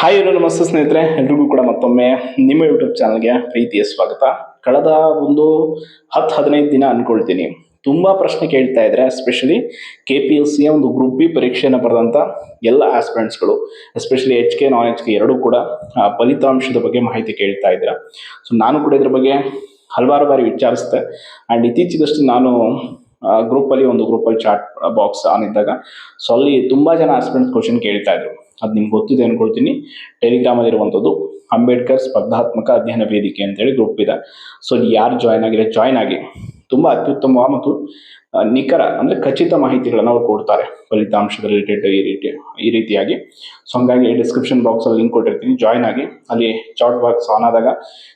Hi ಎಲ್ಲ ನಮಸ್ತೆ ಸ್ನೇಹಿತರೆ, ಎಲ್ರಿಗೂ ಕೂಡ ಮತ್ತೊಮ್ಮೆ ನಿಮ್ಮ ಯೂಟ್ಯೂಬ್ ಚಾನಲ್ಗೆ ಪ್ರೀತಿಯ ಸ್ವಾಗತ. ಕಳೆದ ಒಂದು ಹತ್ತು ಹದಿನೈದು ದಿನ ಅನ್ಕೊಳ್ತೀನಿ. ತುಂಬ ಪ್ರಶ್ನೆ ಕೇಳ್ತಾ ಇದ್ರೆ ಎಸ್ಪೆಷಲಿ ಕೆ ಪಿ ಎಸ್ ಸಿಯ ಒಂದು ಗ್ರೂಪ್ ಬಿ ಪರೀಕ್ಷೆಯನ್ನು ಬರೆದಂಥ ಎಲ್ಲ ಆಸ್ಪಿರೆಂಟ್ಸ್ಗಳು especially H K non H K ಎರಡೂ ಕೂಡ ಫಲಿತಾಂಶದ ಬಗ್ಗೆ ಮಾಹಿತಿ ಕೇಳ್ತಾ ಇದ್ದೀರಾ ಸೊ ನಾನು ಕೂಡ ಇದ್ರ ಬಗ್ಗೆ ಹಲವಾರು ಬಾರಿ ವಿಚಾರಿಸಿದೆ. ಆ್ಯಂಡ್ ಇತ್ತೀಚೆಗಷ್ಟು ನಾನು ಗ್ರೂಪಲ್ಲಿ ಒಂದು ಗ್ರೂಪಲ್ಲಿ ಚಾಟ್ ಬಾಕ್ಸ್ ಆನ್ ಇದ್ದಾಗ ಸೊ ಅಲ್ಲಿ ತುಂಬ ಜನ ಆಸ್ಪಿರೆಂಟ್ಸ್ ಕ್ವಶನ್ ಕೇಳ್ತಾ ಇದ್ರು. ಅದು ನಿಮ್ಗೆ ಗೊತ್ತಿದೆ ಅನ್ಕೊಳ್ತೀನಿ. ಟೆಲಿಗ್ರಾಮಲ್ಲಿ ಇರುವಂತದ್ದು ಅಂಬೇಡ್ಕರ್ ಸ್ಪರ್ಧಾತ್ಮಕ ಅಧ್ಯಯನ ವೇದಿಕೆ ಅಂತೇಳಿ ಗ್ರೂಪ್ ಇದೆ. ಸೊ ಅಲ್ಲಿ ಯಾರು ಜಾಯ್ನ್ ಆಗಿದೆ ಜಾಯ್ನ್ ಆಗಿ ತುಂಬ ಅತ್ಯುತ್ತಮ ಮತ್ತು ನಿಖರ ಅಂದರೆ ಖಚಿತ ಮಾಹಿತಿಗಳನ್ನು ಅವ್ರು ಕೊಡ್ತಾರೆ. ಫಲಿತಾಂಶದ ರಿಲೇಟೆಡ್ ಈ ರೀತಿ, ಈ ರೀತಿಯಾಗಿ. ಸೊ ಹಂಗಾಗಿ ಡಿಸ್ಕ್ರಿಪ್ಷನ್ ಬಾಕ್ಸಲ್ಲಿ ಲಿಂಕ್ ಕೊಟ್ಟಿರ್ತೀನಿ. ಜಾಯ್ನ್ ಆಗಿ ಅಲ್ಲಿ ಚಾಟ್ ಬಾಕ್ಸ್ ಆನ್ ಆದಾಗ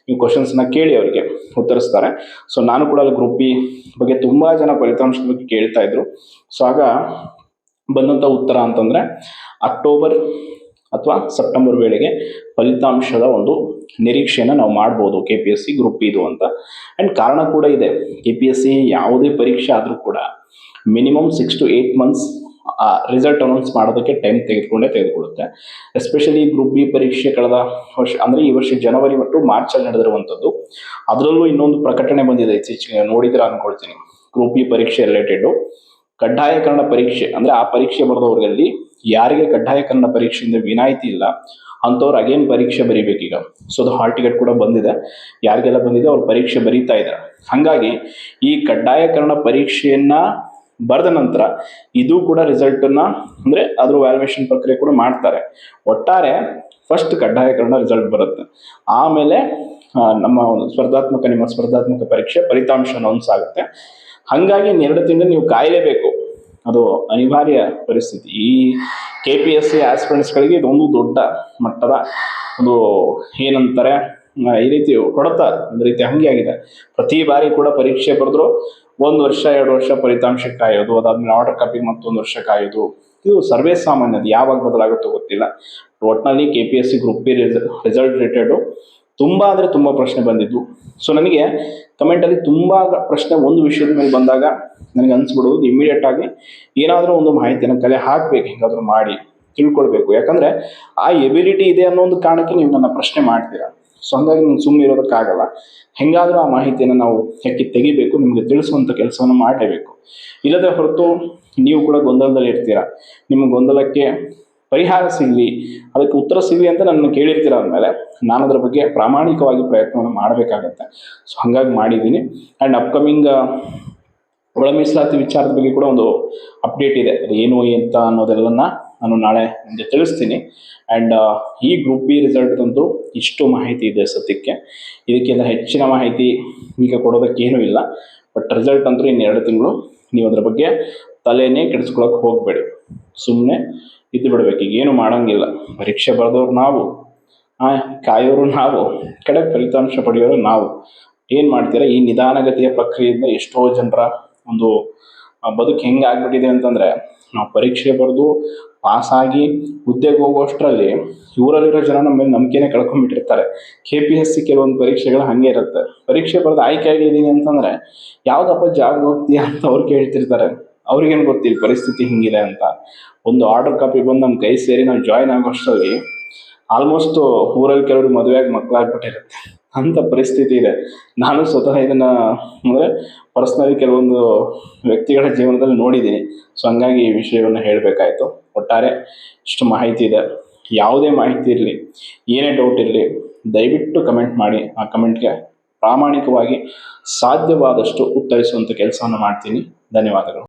ನೀವು ಕ್ವಶನ್ಸ್ನ ಕೇಳಿ ಅವರಿಗೆ ಉತ್ತರಿಸ್ತಾರೆ. ಸೊ ನಾನು ಕೂಡ ಅಲ್ಲಿ ಗ್ರೂಪ್ ಬಿ ಬಗ್ಗೆ ತುಂಬ ಜನ ಫಲಿತಾಂಶದ ಬಗ್ಗೆ ಕೇಳ್ತಾ ಇದ್ರು. ಸೊ ಆಗ ಬಂದಂಥ ಉತ್ತರ ಅಂತಂದರೆ ಅಕ್ಟೋಬರ್ ಅಥವಾ ಸೆಪ್ಟೆಂಬರ್ ವೇಳೆಗೆ ಫಲಿತಾಂಶದ ಒಂದು ನಿರೀಕ್ಷೆಯನ್ನು ನಾವು ಮಾಡ್ಬೋದು K P S C group ಇದು ಅಂತ. ಆ್ಯಂಡ್ ಕಾರಣ ಕೂಡ ಇದೆ. ಕೆ ಪಿ ಎಸ್ ಸಿ ಯಾವುದೇ ಪರೀಕ್ಷೆ ಆದರೂ ಕೂಡ minimum six to eight months result announce ಮಾಡೋದಕ್ಕೆ ಟೈಮ್ ತೆಗೆದುಕೊಂಡೇ ತೆಗೆದುಕೊಳ್ಳುತ್ತೆ. ಎಸ್ಪೆಷಲಿ ಗ್ರೂಪ್ ಬಿ ಪರೀಕ್ಷೆ ಕಳೆದ ವರ್ಷ, ಅಂದರೆ ಈ ವರ್ಷ ಜನವರಿ ಮತ್ತು ಮಾರ್ಚಲ್ಲಿ ನಡೆದಿರುವಂಥದ್ದು. ಅದರಲ್ಲೂ ಇನ್ನೊಂದು ಪ್ರಕಟಣೆ ಬಂದಿದೆ ಇತ್ತೀಚೆಗೆ. ನೋಡಿದ್ರೆ ಅನ್ಕೊಳ್ತೀನಿ. ಗ್ರೂಪ್ ಬಿ ಪರೀಕ್ಷೆ ರಿಲೇಟೆಡು ಕಡ್ಡಾಯಕರಣ ಪರೀಕ್ಷೆ, ಅಂದರೆ ಆ ಪರೀಕ್ಷೆ ಬರೆದವ್ರಲ್ಲಿ ಯಾರಿಗೆ ಕಡ್ಡಾಯ ಕನ್ನಡ ಪರೀಕ್ಷೆಯಿಂದ ವಿನಾಯಿತಿ ಇಲ್ಲ, ಅಂಥವ್ರು ಅಗೇನ್ ಪರೀಕ್ಷೆ ಬರೀಬೇಕೀಗ. ಸೊ ಅದು ಹಾಲ್ ಟಿಕೆಟ್ ಕೂಡ ಬಂದಿದೆ. ಯಾರಿಗೆಲ್ಲ ಬಂದಿದೆ? ಅವ್ರು ಪರೀಕ್ಷೆ ಬರೀತಾ ಇದ್ದಾರೆ. ಹಾಗಾಗಿ ಈ ಕಡ್ಡಾಯ ಕನ್ನಡ ಪರೀಕ್ಷೆಯನ್ನ ಬರೆದ ನಂತರ ಇದು ಕೂಡ ರಿಸಲ್ಟನ್ನು ಅಂದರೆ ಅದ್ರ ವ್ಯಾಲ್ಯೂಯೇಷನ್ ಪ್ರಕ್ರಿಯೆ ಕೂಡ ಮಾಡ್ತಾರೆ. ಒಟ್ಟಾರೆ ಫಸ್ಟ್ ಕಡ್ಡಾಯ ಕನ್ನಡ ರಿಸಲ್ಟ್ ಬರುತ್ತೆ. ಆಮೇಲೆ ನಮ್ಮ ಒಂದು ಸ್ಪರ್ಧಾತ್ಮಕ, ನಿಮ್ಮ ಸ್ಪರ್ಧಾತ್ಮಕ ಪರೀಕ್ಷೆ ಫಲಿತಾಂಶ ಅನೌನ್ಸ್ ಆಗುತ್ತೆ. ಹಾಗಾಗಿ ಎರಡು ತಿಂಗಳು ನೀವು ಕಾಯಲೇಬೇಕು. ಅದು ಅನಿವಾರ್ಯ ಪರಿಸ್ಥಿತಿ. ಈ ಕೆ ಪಿ ಎಸ್ ಸಿ ಆಸ್ಪಿರೆಂಟ್ಸ್ಗಳಿಗೆ ಇದೊಂದು ದೊಡ್ಡ ಮಟ್ಟದ ಒಂದು ಏನಂತಾರೆ ಈ ರೀತಿ ಹೊಡೆತ ಒಂದು ರೀತಿ ಹಂಗೆ ಆಗಿದೆ. ಪ್ರತಿ ಬಾರಿ ಕೂಡ ಪರೀಕ್ಷೆ ಬರೆದ್ರು ಒಂದು ವರ್ಷ, ಎರಡು ವರ್ಷ ಫಲಿತಾಂಶ ಕಾಯೋದು, ಅದಾದ್ಮೇಲೆ ಆರ್ಡರ್ ಕಾಪಿ ಮತ್ತೊಂದು ವರ್ಷ ಕಾಯೋದು. ಇದು ಸರ್ವೇ ಸಾಮಾನ್ಯ, ಅದು ಯಾವಾಗ ಬದಲಾಗುತ್ತೋ ಗೊತ್ತಿಲ್ಲ. ಒಟ್ನಲ್ಲಿ K P S C group B result related ತುಂಬ ಅಂದರೆ ತುಂಬ ಪ್ರಶ್ನೆ ಬಂದಿದ್ವು ಸೊ ನನಗೆ ಕಮೆಂಟಲ್ಲಿ ತುಂಬ ಪ್ರಶ್ನೆ ಒಂದು ವಿಷಯದ ಮೇಲೆ ಬಂದಾಗ ನನಗೆ ಅನಿಸ್ಬಿಡೋದು ಇಮಿಡಿಯೇಟ್ ಆಗಿ ಏನಾದರೂ ಒಂದು ಮಾಹಿತಿಯನ್ನು ಕಲೆ ಹಾಕಬೇಕು, ಹೆಂಗಾದರೂ ಮಾಡಿ, ತಿಳ್ಕೊಳ್ಬೇಕು. ಯಾಕಂದರೆ ಆ ಎಬಿಲಿಟಿ ಇದೆ ಅನ್ನೋ ಒಂದು ಕಾರಣಕ್ಕೆ ನೀವು ನನ್ನ ಪ್ರಶ್ನೆ ಮಾಡ್ತೀರಾ. ಸೊ ಹಂಗಾಗಿ ನೀವು ಸುಮ್ಮನೆ ಇರೋದಕ್ಕಾಗಲ್ಲ. ಹೆಂಗಾದರೂ ಆ ಮಾಹಿತಿಯನ್ನು ನಾವು ಹೆಕ್ಕಿ ತೆಗಿಬೇಕು, ನಿಮಗೆ ತಿಳಿಸುವಂಥ ಕೆಲಸವನ್ನು ಮಾಡಲೇಬೇಕು. ಇಲ್ಲದೆ ಹೊರತು ನೀವು ಕೂಡ ಗೊಂದಲದಲ್ಲಿ ಇರ್ತೀರಾ ನಿಮ್ಮ ಗೊಂದಲಕ್ಕೆ ಪರಿಹಾರ ಸಿಗಲಿ, ಅದಕ್ಕೆ ಉತ್ತರ ಸಿಗಲಿ ಅಂತ ನನ್ನ ಕೇಳಿರ್ತೀರ ಅಂದಮೇಲೆ ನಾನು ಅದರ ಬಗ್ಗೆ ಪ್ರಾಮಾಣಿಕವಾಗಿ ಪ್ರಯತ್ನವನ್ನು ಮಾಡಬೇಕಾಗತ್ತೆ. ಸೊ ಹಾಗಾಗಿ ಮಾಡಿದ್ದೀನಿ. ಆ್ಯಂಡ್ ಅಪ್ಕಮಿಂಗ್ ಒಳ ಮೀಸಲಾತಿ ವಿಚಾರದ ಬಗ್ಗೆ ಕೂಡ ಒಂದು ಅಪ್ಡೇಟ್ ಇದೆ. ಅದು ಏನು, ಎಂತ ಅನ್ನೋದೆಲ್ಲನ ನಾನು ನಾಳೆ ನಿಮಗೆ ತಿಳಿಸ್ತೀನಿ. ಆ್ಯಂಡ್ ಈ ಗ್ರೂಪ್ ಬಿ ರಿಸಲ್ಟ್ದಂತೂ ಇಷ್ಟು ಮಾಹಿತಿ ಇದೆ ಸದ್ಯಕ್ಕೆ. ಇದಕ್ಕೆಲ್ಲ ಹೆಚ್ಚಿನ ಮಾಹಿತಿ ಈಗ ಕೊಡೋದಕ್ಕೇನೂ ಇಲ್ಲ. ಬಟ್ ರಿಸಲ್ಟ್ ಅಂತೂ ಇನ್ನೆರಡು ತಿಂಗಳು. ನೀವು ಅದ್ರ ಬಗ್ಗೆ ತಲೆನೇ ಕೆಡಿಸ್ಕೊಳಕ್ಕೆ ಹೋಗಬೇಡಿ. ಸುಮ್ಮನೆ ಇದ್ದು ಬಿಡ್ಬೇಕು ಈಗ ಏನು ಮಾಡೋಂಗಿಲ್ಲ. ಪರೀಕ್ಷೆ ಬರೆದವ್ರು ನಾವು. ಕಾಯೋರು ನಾವು. ಕಡೆ ಫಲಿತಾಂಶ ಪಡೆಯೋರು ನಾವು. ಏನು ಮಾಡ್ತೀರಾ? ಈ ನಿಧಾನಗತಿಯ ಪ್ರಕ್ರಿಯೆಯಿಂದ ಎಷ್ಟೋ ಜನರ ಒಂದು ಬದುಕು ಹೆಂಗೆ ಆಗ್ಬಿಟ್ಟಿದೆ ಅಂತಂದರೆ, ನಾವು ಪರೀಕ್ಷೆ ಬರೆದು ಪಾಸಾಗಿ ಹುದ್ದೆಗೆ ಹೋಗೋಷ್ಟರಲ್ಲಿ ಇವರಲ್ಲಿರೋ ಜನ ನಮ್ಮ ಮೇಲೆ ನಂಬಿಕೆನೇ ಕಳ್ಕೊಂಡ್ಬಿಟ್ಟಿರ್ತಾರೆ ಕೆ ಪಿ ಎಸ್ ಸಿ ಕೆಲವೊಂದು ಪರೀಕ್ಷೆಗಳು ಹಾಗೆ ಇರುತ್ತೆ. ಪರೀಕ್ಷೆ ಬರೆದು ಆಯ್ಕೆ ಆಗಿದ್ದೀನಿ ಅಂತಂದರೆ, ಯಾವುದಪ್ಪ ಜಾಗ ಹೋಗ್ತೀಯಾ ಅಂತ ಅವ್ರು ಕೇಳ್ತಿರ್ತಾರೆ. ಅವ್ರಿಗೇನು ಗೊತ್ತಿಲ್ಲ ಪರಿಸ್ಥಿತಿ ಹಿಂಗಿದೆ ಅಂತ? ಒಂದು ಆರ್ಡರ್ ಕಾಪಿ ಬಂದು ನಮ್ಮ ಕೈ ಸೇರಿ ನಾವು ಜಾಯ್ನ್ ಆಗೋಷ್ಟರಲ್ಲಿ ಆಲ್ಮೋಸ್ಟ್ ಊರಲ್ಲಿ ಕೆಲವರು ಮದುವೆಯಾಗಿ ಮಕ್ಕಳಾಗ್ಬಿಟ್ಟಿರುತ್ತೆ ಅಂಥ ಪರಿಸ್ಥಿತಿ ಇದೆ. ನಾನು ಸ್ವತಃ ಇದನ್ನು ಅಂದರೆ ಪರ್ಸ್ನಲಿ ಕೆಲವೊಂದು ವ್ಯಕ್ತಿಗಳ ಜೀವನದಲ್ಲಿ ನೋಡಿದ್ದೀನಿ ಸೊ ಹಂಗಾಗಿ ಈ ವಿಷಯವನ್ನು ಹೇಳಬೇಕಾಯ್ತು. ಒಟ್ಟಾರೆ ಇಷ್ಟು ಮಾಹಿತಿ ಇದೆ. ಯಾವುದೇ ಮಾಹಿತಿ ಇರಲಿ, ಏನೇ ಡೌಟ್ ಇರಲಿ, ದಯವಿಟ್ಟು ಕಮೆಂಟ್ ಮಾಡಿ. ಆ ಕಮೆಂಟ್ಗೆ ಪ್ರಾಮಾಣಿಕವಾಗಿ ಸಾಧ್ಯವಾದಷ್ಟು ಉತ್ತರಿಸುವಂಥ ಕೆಲಸವನ್ನು ಮಾಡ್ತೀನಿ. ಧನ್ಯವಾದಗಳು.